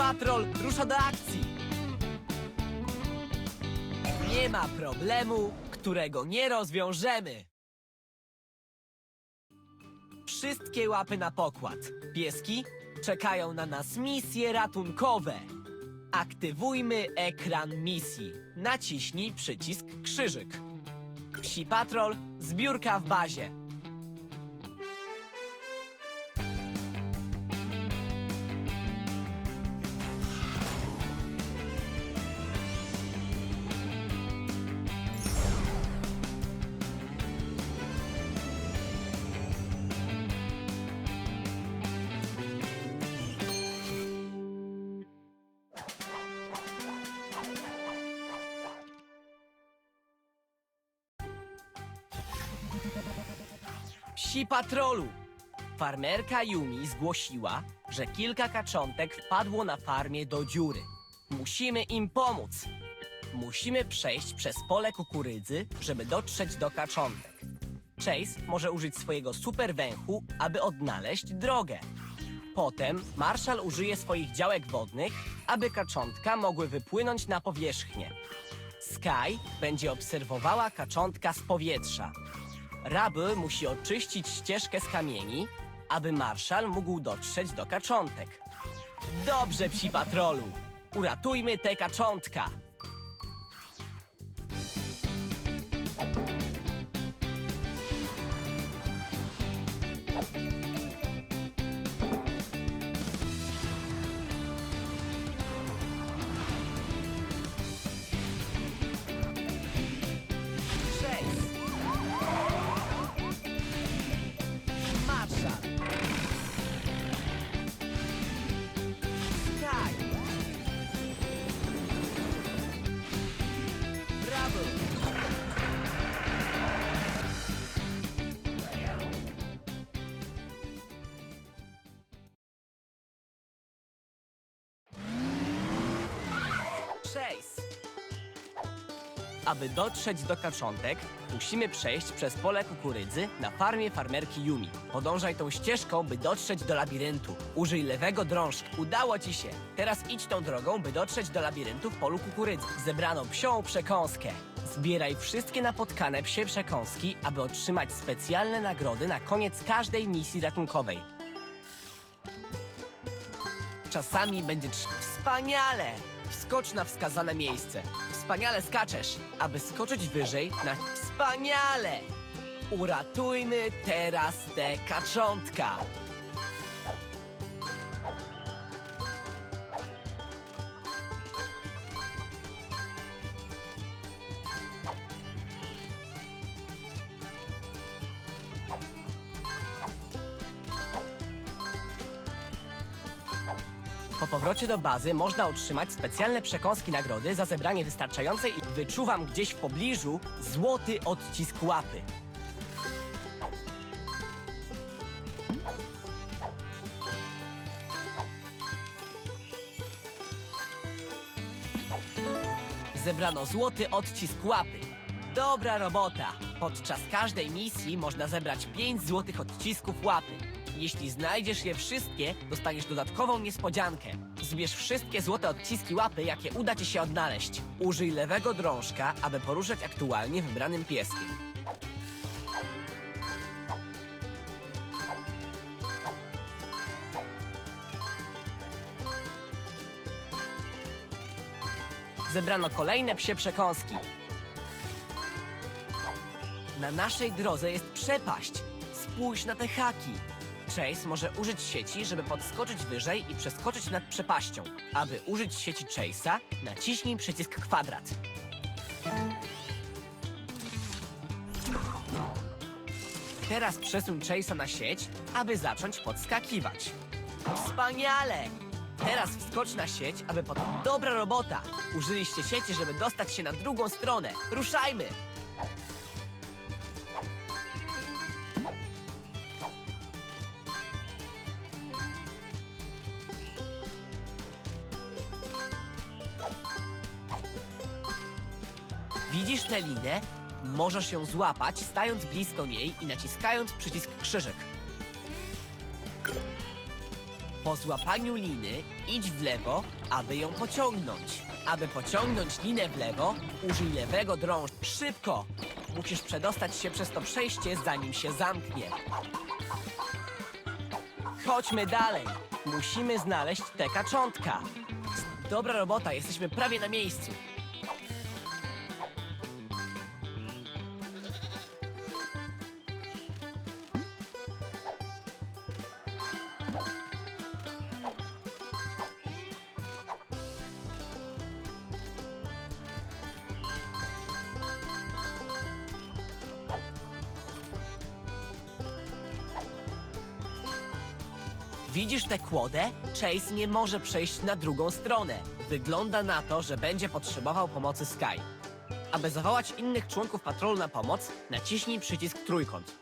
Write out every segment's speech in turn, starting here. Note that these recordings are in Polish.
Patrol rusza do akcji. Nie ma problemu, którego nie rozwiążemy. Wszystkie łapy na pokład. Pieski czekają na nas misje ratunkowe. Aktywujmy ekran misji. Naciśnij przycisk krzyżyk. Psi Patrol, zbiórka w bazie. Psi Patrolu! Farmerka Yumi zgłosiła, że kilka kaczątek wpadło na farmie do dziury. Musimy im pomóc. Musimy przejść przez pole kukurydzy, żeby dotrzeć do kaczątek. Chase może użyć swojego super węchu, aby odnaleźć drogę. Potem Marshall użyje swoich działek wodnych, aby kaczątka mogły wypłynąć na powierzchnię. Sky będzie obserwowała kaczątka z powietrza. Raby musi oczyścić ścieżkę z kamieni, aby Marszal mógł dotrzeć do kaczątek. Dobrze, psi patrolu! Uratujmy tę kaczątka! Aby dotrzeć do kaczątek, musimy przejść przez pole kukurydzy na farmie farmerki Yumi. Podążaj tą ścieżką, by dotrzeć do labiryntu. Użyj lewego drążka. Udało ci się. Teraz idź tą drogą, by dotrzeć do labiryntu w polu kukurydzy. Zebrano psią przekąskę. Zbieraj wszystkie napotkane psie przekąski, aby otrzymać specjalne nagrody na koniec każdej misji ratunkowej. Czasami będzie trz... Wspaniale! Wskocz na wskazane miejsce. Wspaniale skaczesz, aby skoczyć wyżej na... Wspaniale! Uratujmy teraz tę kaczątka! Po powrocie do bazy można otrzymać specjalne przekąski nagrody za zebranie wystarczającej i wyczuwam gdzieś w pobliżu złoty odcisk łapy. Zebrano złoty odcisk łapy. Dobra robota! Podczas każdej misji można zebrać 5 złotych odcisków łapy. Jeśli znajdziesz je wszystkie, dostaniesz dodatkową niespodziankę. Zbierz wszystkie złote odciski łapy, jakie uda ci się odnaleźć. Użyj lewego drążka, aby poruszać aktualnie wybranym pieskiem. Zebrano kolejne psie przekąski. Na naszej drodze jest przepaść. Spójrz na te haki. Chase może użyć sieci, żeby podskoczyć wyżej i przeskoczyć nad przepaścią. Aby użyć sieci Chase'a, naciśnij przycisk kwadrat. Teraz przesuń Chase'a na sieć, aby zacząć podskakiwać. Wspaniale! Teraz wskocz na sieć, aby pod... Dobra robota! Użyliście sieci, żeby dostać się na drugą stronę. Ruszajmy! Linę? Możesz ją złapać, stając blisko niej i naciskając przycisk krzyżyk. Po złapaniu liny idź w lewo, aby ją pociągnąć. Aby pociągnąć linę w lewo, użyj lewego drążka. Szybko! Musisz przedostać się przez to przejście, zanim się zamknie. Chodźmy dalej. Musimy znaleźć te kaczątka. Dobra robota, jesteśmy prawie na miejscu. Widzisz tę kłodę? Chase nie może przejść na drugą stronę. Wygląda na to, że będzie potrzebował pomocy Sky. Aby zawołać innych członków patrolu na pomoc, naciśnij przycisk trójkąt.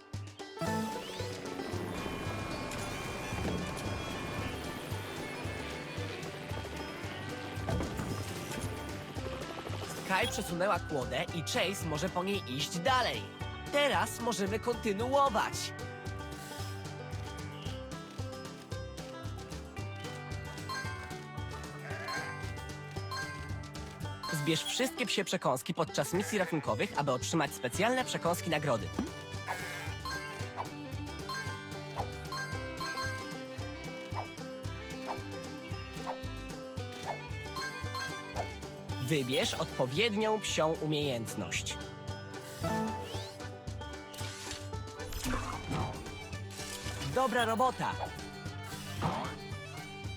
Sky przesunęła kłodę i Chase może po niej iść dalej. Teraz możemy kontynuować. Zbierz wszystkie psie przekąski podczas misji ratunkowych, aby otrzymać specjalne przekąski nagrody. Wybierz odpowiednią psią umiejętność. Dobra robota!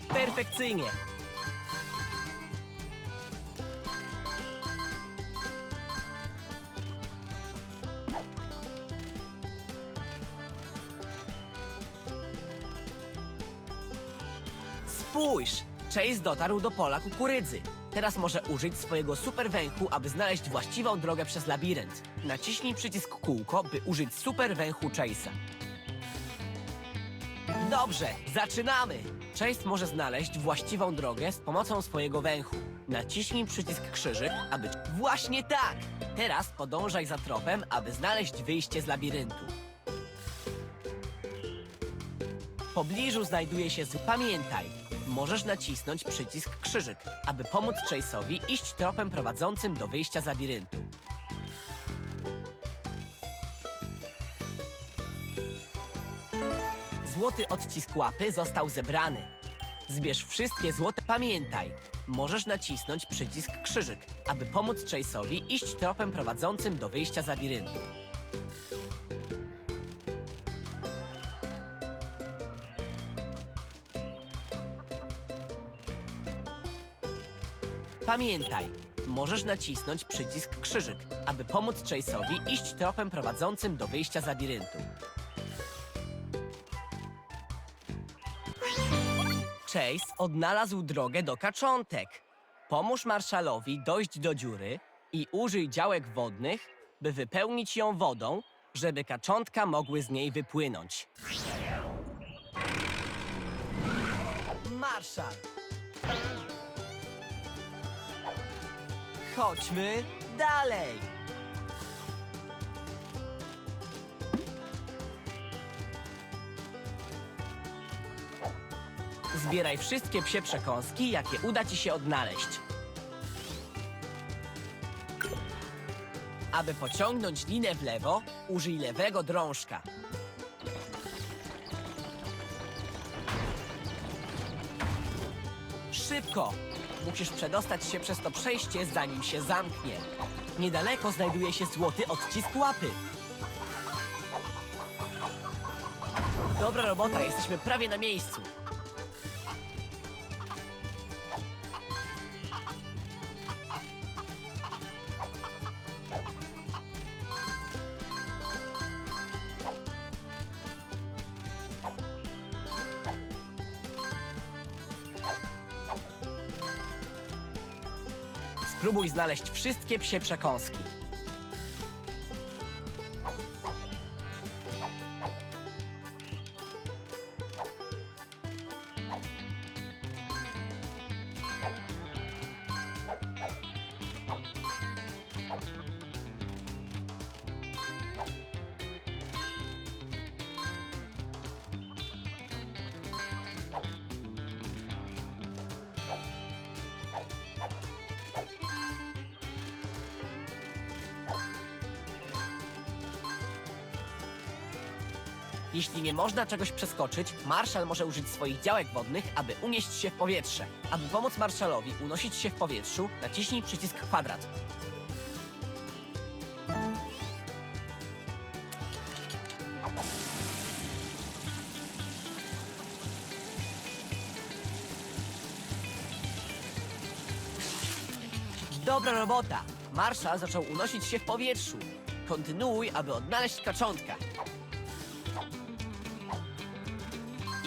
Perfekcyjnie! Spójrz! Chase dotarł do pola kukurydzy. Teraz może użyć swojego super węchu, aby znaleźć właściwą drogę przez labirynt. Naciśnij przycisk kółko, by użyć super węchu Chase'a. Dobrze, zaczynamy! Chase może znaleźć właściwą drogę z pomocą swojego węchu. Naciśnij przycisk krzyżyk, aby... Właśnie tak! Teraz podążaj za tropem, aby znaleźć wyjście z labiryntu. W pobliżu znajduje się z... Pamiętaj, możesz nacisnąć przycisk krzyżyk, aby pomóc Chase'owi iść tropem prowadzącym do wyjścia z labiryntu. Złoty odcisk łapy został zebrany. Zbierz wszystkie złote. Pamiętaj, możesz nacisnąć przycisk krzyżyk, aby pomóc Chase'owi iść tropem prowadzącym do wyjścia z labiryntu. Pamiętaj, możesz nacisnąć przycisk krzyżyk, aby pomóc Chase'owi iść tropem prowadzącym do wyjścia z labiryntu. Chase odnalazł drogę do kaczątek. Pomóż Marszalowi dojść do dziury i użyj działek wodnych, by wypełnić ją wodą, żeby kaczątka mogły z niej wypłynąć. Marszal! Chodźmy dalej! Zbieraj wszystkie psie przekąski, jakie uda ci się odnaleźć. Aby pociągnąć linę w lewo, użyj lewego drążka. Szybko! Musisz przedostać się przez to przejście, zanim się zamknie. Niedaleko znajduje się złoty odcisk łapy. Dobra robota, jesteśmy prawie na miejscu. Spróbuj znaleźć wszystkie psie przekąski. Jeśli nie można czegoś przeskoczyć, marszal może użyć swoich działek wodnych, aby unieść się w powietrze. Aby pomóc marszalowi unosić się w powietrzu, naciśnij przycisk kwadrat. Dobra robota! Marszal zaczął unosić się w powietrzu. Kontynuuj, aby odnaleźć kaczątka.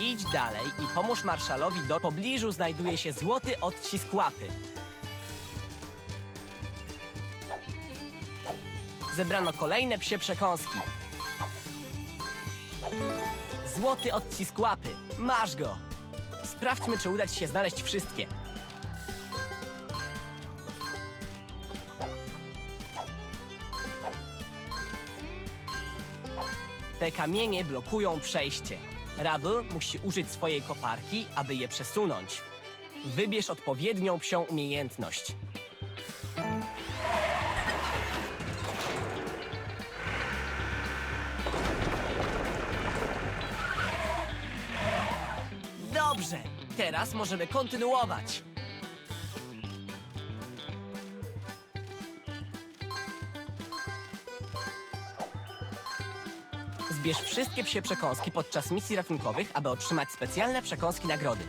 Idź dalej i pomóż marszalowi do pobliżu znajduje się złoty odcisk łapy. Zebrano kolejne psie przekąski. Złoty odcisk łapy. Masz go! Sprawdźmy, czy uda ci się znaleźć wszystkie. Te kamienie blokują przejście. Rubble musi użyć swojej koparki, aby je przesunąć. Wybierz odpowiednią psią umiejętność. Dobrze, teraz możemy kontynuować. Zbierz wszystkie psie przekąski podczas misji ratunkowych, aby otrzymać specjalne przekąski nagrody.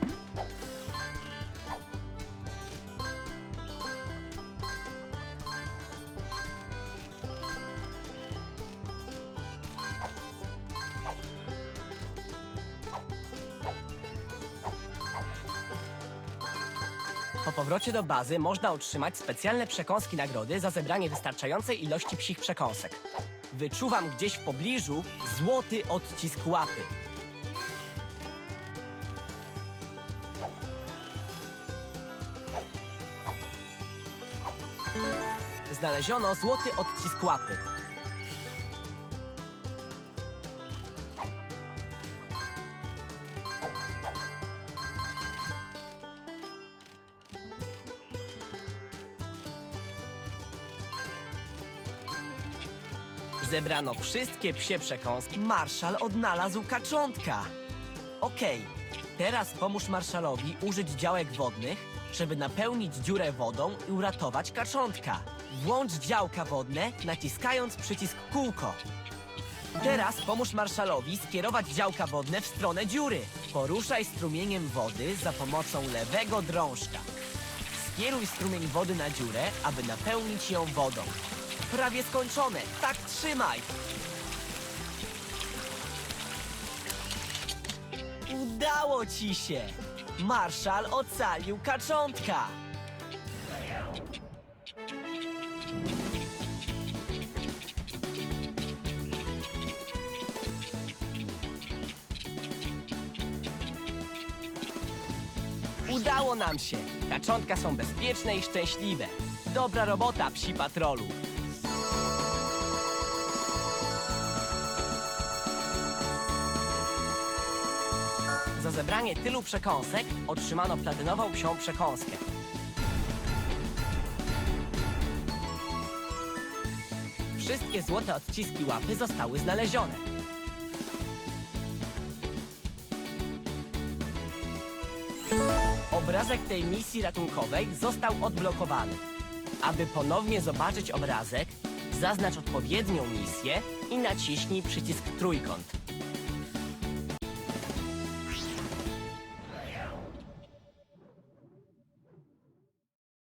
Po powrocie do bazy można otrzymać specjalne przekąski nagrody za zebranie wystarczającej ilości psich przekąsek. Wyczuwam gdzieś w pobliżu złoty odcisk łapy. Znaleziono złoty odcisk łapy. Zebrano wszystkie psie przekąski. Marszal odnalazł kaczątka. Okej, teraz pomóż marszalowi użyć działek wodnych, żeby napełnić dziurę wodą i uratować kaczątka. Włącz działka wodne, naciskając przycisk kółko. Teraz pomóż marszalowi skierować działka wodne w stronę dziury. Poruszaj strumieniem wody za pomocą lewego drążka. Skieruj strumień wody na dziurę, aby napełnić ją wodą. Prawie skończone. Tak trzymaj. Udało ci się. Marszal ocalił kaczątka. Udało nam się. Kaczątka są bezpieczne i szczęśliwe. Dobra robota, psi patrolu. Zebranie tylu przekąsek otrzymano platynową psią przekąskę. Wszystkie złote odciski łapy zostały znalezione. Obrazek tej misji ratunkowej został odblokowany. Aby ponownie zobaczyć obrazek, zaznacz odpowiednią misję i naciśnij przycisk trójkąt.